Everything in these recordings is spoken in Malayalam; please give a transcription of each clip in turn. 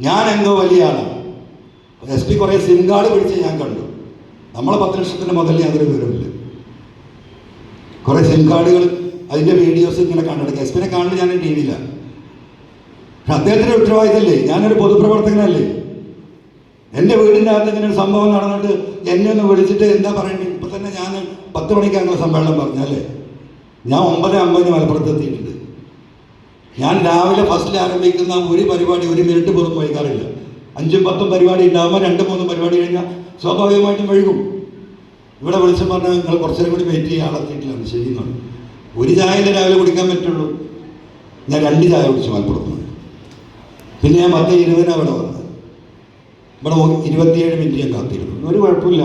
ഞാൻ എന്തോ വലിയ ആളാണ് എസ് പി കുറേ സിം കാർഡ് പിടിച്ച് ഞാൻ കണ്ടു. നമ്മളെ പത്ത് ലക്ഷത്തിന്റെ മുതലേ അതൊരു വിവരമില്ല കുറേ സിം കാർഡുകൾ അതിന്റെ വീഡിയോസ് ഇങ്ങനെ കണ്ടെടുക്കുക എസ് പിനെ കാണുന്നത് ഞാൻ ടി വിയിലാണ് പക്ഷെ അദ്ദേഹത്തിന്റെ ഉത്തരവാദിത്തമല്ലേ ഞാനൊരു പൊതുപ്രവർത്തകനല്ലേ? എന്റെ വീടിന്റെ അകത്ത് ഇങ്ങനെ ഒരു സംഭവം നടന്നിട്ട് എന്നെ ഒന്ന് വിളിച്ചിട്ട് എന്താ പറയേണ്ടത്? ഇപ്പം തന്നെ ഞാൻ പത്ത് മണിക്ക് സമ്മേളനം പറഞ്ഞല്ലേ? ഞാൻ ഒമ്പത് അമ്പതിന് മലപ്പുറത്ത് എത്തിയിട്ടുണ്ട്. ഞാൻ രാവിലെ ഫസ്റ്റിൽ ആരംഭിക്കുന്ന ഒരു പരിപാടി ഒരു മിനിറ്റ് പോലും വൈകാറില്ല. അഞ്ചും പത്തും പരിപാടി ഉണ്ടാകുമ്പോൾ രണ്ടും മൂന്നും പരിപാടി കഴിഞ്ഞാൽ സ്വാഭാവികമായിട്ടും വൈകും. ഇവിടെ വിളിച്ച് പറഞ്ഞാൽ നിങ്ങൾ കുറച്ചേരം കൂടി വെയിറ്റ് ചെയ്യുക ആളെത്തിയിട്ടില്ല ശരി എന്നാണ്. ഒരു ചായയിലെ രാവിലെ കുടിക്കാൻ പറ്റുള്ളൂ? ഞാൻ രണ്ട് ചായ കുടിച്ചു മലപ്പുറത്തുനിന്ന് പിന്നെ ഞാൻ പത്ത് ഇരുപതിനാണ് ഇവിടെ വന്നത്. ഇവിടെ ഇരുപത്തിയേഴ് മിനിറ്റ് ഞാൻ കാത്തിരുന്നു. ഒരു കുഴപ്പമില്ല.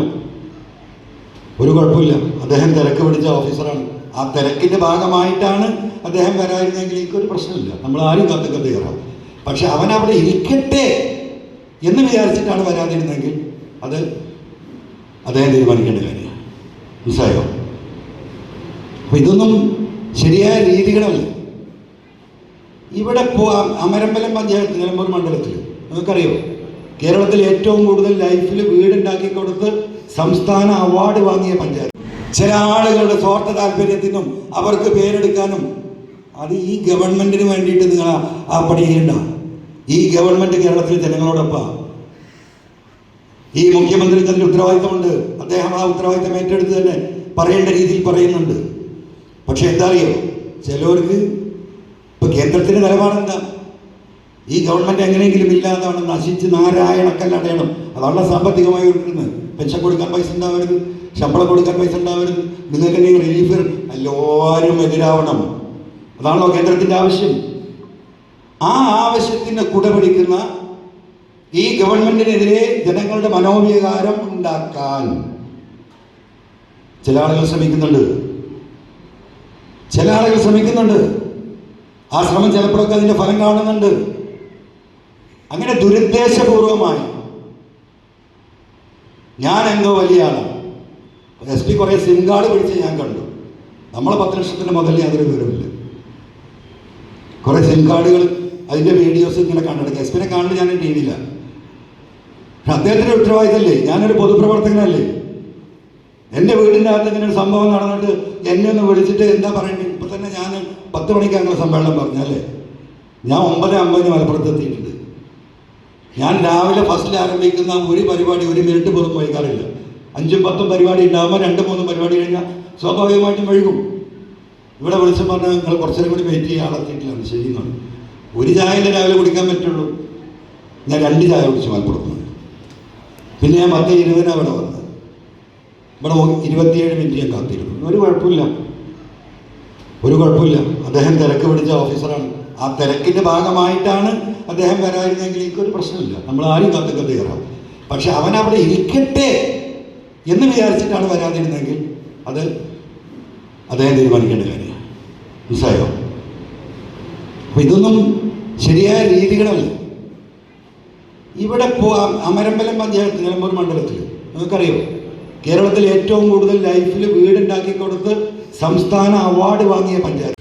ഒരു കുഴപ്പമില്ല. അദ്ദേഹം തിരക്ക് പിടിച്ച ഓഫീസറാണ് ആ തിരക്കിന്റെ ഭാഗമായിട്ടാണ് അദ്ദേഹം വരായിരുന്നെങ്കിൽ എനിക്കൊരു പ്രശ്നമില്ല. നമ്മൾ ആരും കത്ത് തയ്യാറാവും. പക്ഷെ അവൻ അവിടെ ഇരിക്കട്ടെ എന്ന് വിചാരിച്ചിട്ടാണ് വരാതിരുന്നെങ്കിൽ അത് അദ്ദേഹം തീരുമാനിക്കേണ്ട കാര്യമാണ്. മനസ്സിലായോ? അപ്പൊ ഇതൊന്നും ശരിയായ രീതികളല്ല. ഇവിടെ പോ അമരമ്പലം പഞ്ചായത്ത് നിലമ്പൂർ മണ്ഡലത്തിൽ നിങ്ങൾക്കറിയോ? കേരളത്തിൽ ഏറ്റവും കൂടുതൽ ലൈഫിൽ വീടുണ്ടാക്കി കൊടുത്ത് സംസ്ഥാന അവാർഡ് വാങ്ങിയ പഞ്ചായത്ത്. ചില ആളുകളുടെ സ്വാർത്ഥ താല്പര്യത്തിനും അവർക്ക് പേരെടുക്കാനും അത് ഈ ഗവൺമെന്റിന് വേണ്ടിയിട്ട് നിങ്ങൾ ആ- പണി ചെയ്യണ്ട. ഈ ഗവൺമെന്റ് കേരളത്തിലെ ജനങ്ങളോടൊപ്പം. ഈ മുഖ്യമന്ത്രിക്ക് തന്നെ ഉത്തരവാദിത്തമുണ്ട്. അദ്ദേഹം ആ ഉത്തരവാദിത്തം ഏറ്റെടുത്ത് തന്നെ പറയേണ്ട രീതിയിൽ പറയുന്നുണ്ട്. പക്ഷെ എന്താ അറിയോ ചിലവർക്ക് ഇപ്പൊ കേന്ദ്രത്തിന്റെ നിലപാടെന്താ ഈ ഗവൺമെന്റ് എങ്ങനെയെങ്കിലും ഇല്ലാതാണ് നശിച്ച് നാരായണക്കല്ലടയണം അതാണ് സാമ്പത്തികമായി ഉയർത്തുന്നത് പെൻഷൻ കൊടുക്കാൻ പൈസ ഉണ്ടാവരുത്. ശമ്പളം കൊടുക്കാൻ പൈസ ഉണ്ടാവരുത്. നിങ്ങൾക്ക് എന്തെങ്കിലും റിലീഫ് എല്ലാവരും എതിരാവണം. അതാണല്ലോ കേന്ദ്രത്തിന്റെ ആവശ്യം. ആ ആവശ്യത്തിന് കുടപിടിക്കുന്ന ഈ ഗവൺമെന്റിനെതിരെ ജനങ്ങളുടെ മനോവികാരം ഉണ്ടാക്കാൻ ചില ആളുകൾ ശ്രമിക്കുന്നുണ്ട്. ചില ആളുകൾ ശ്രമിക്കുന്നുണ്ട്. ആ ശ്രമം ചിലപ്പോഴൊക്കെ അതിന്റെ ഫലം കാണുന്നുണ്ട്. അങ്ങനെ ദുരുദ്ദേശപൂർവമായി ഞാൻ എന്തോ വലിയ ആളാണ്. എസ് പി കുറേ സിം കാർഡ് പിടിച്ച് ഞാൻ കണ്ടു. നമ്മളെ പത്ത് ലക്ഷത്തിന് മുതലേ അതൊരു വിവരമില്ല കുറേ സിം കാർഡുകൾ അതിന്റെ വീഡിയോസ് ഇങ്ങനെ കണ്ടെടുക്കുക എസ് പിനെ കാണുന്നത് ഞാൻ ടി വിയിലാണ് പക്ഷെ അദ്ദേഹത്തിന്റെ ഉത്തരവാദിത്തമല്ലേ ഞാനൊരു പൊതുപ്രവർത്തകനല്ലേ? എന്റെ വീടിന്റെ അകത്ത് ഇങ്ങനെ ഒരു സംഭവം നടന്നിട്ട് എന്നെ ഒന്ന് വിളിച്ചിട്ട് എന്താ പറയണ്ടേ ഇപ്പം തന്നെ ഞാൻ പത്ത് മണിക്ക് അങ്ങനെ സമ്മേളനം പറഞ്ഞല്ലേ ഞാൻ ഒമ്പത് അമ്പതിന് മലപ്പുറത്ത് എത്തിയിട്ടുണ്ട്. ഞാൻ രാവിലെ ഫസ്റ്റിൽ ആരംഭിക്കുന്ന ഒരു പരിപാടി ഒരു മിനിറ്റ് പോലും വൈകാറില്ല. അഞ്ചും പത്തും പരിപാടി ഉണ്ടാകുമ്പോൾ രണ്ട് മൂന്ന് പരിപാടി കഴിഞ്ഞാൽ സ്വാഭാവികമായിട്ടും വഴുകും ഇവിടെ വിളിച്ച് പറഞ്ഞാൽ നിങ്ങൾ കുറച്ചേരം കൂടി വെയിറ്റ് ചെയ്യുക ആളെത്തിയിട്ടില്ല ശരി എന്നാണ് ഒരു ചായയിലെ രാവിലെ കുടിക്കാൻ പറ്റുള്ളൂ. ഞാൻ രണ്ട് ചായ കുടിച്ച് മലപ്പുറത്ത് നിന്ന്. പിന്നെ ഞാൻ പത്ത് ഇരുപതിനാണ് ഇവിടെ വന്നത്. ഇവിടെ ഇരുപത്തിയേഴ് മിനിറ്റ് ഞാൻ കാത്തിരുന്നു ഒരു കുഴപ്പമില്ല. ഒരു കുഴപ്പമില്ല. അദ്ദേഹം തിരക്ക് പിടിച്ച ഓഫീസറാണ് ആ തിരക്കിന്റെ ഭാഗമായിട്ടാണ് അദ്ദേഹം വരാതിരുന്നെങ്കിൽ എനിക്കൊരു പ്രശ്നമില്ല. നമ്മൾ ആരും കാത്തൊക്കെ കയറാം. പക്ഷെ അവൻ അവിടെ ഇരിക്കട്ടെ. എന്ന് വിചാരിച്ചിട്ടാണ് വരാതിരുന്നെങ്കിൽ അത് അദ്ദേഹം തീരുമാനിക്കേണ്ട കാര്യമാണ്. മനസ്സിലായോ? അപ്പൊ ഇതൊന്നും ശരിയായ രീതികളല്ല. ഇവിടെ പോ അമരമ്പലം പഞ്ചായത്ത് നിലമ്പൂർ മണ്ഡലത്തിൽ നിങ്ങൾക്കറിയോ? കേരളത്തിൽ ഏറ്റവും കൂടുതൽ ലൈഫിൽ വീടുണ്ടാക്കി കൊടുത്ത് സംസ്ഥാന അവാർഡ് വാങ്ങിയ പഞ്ചായത്ത്.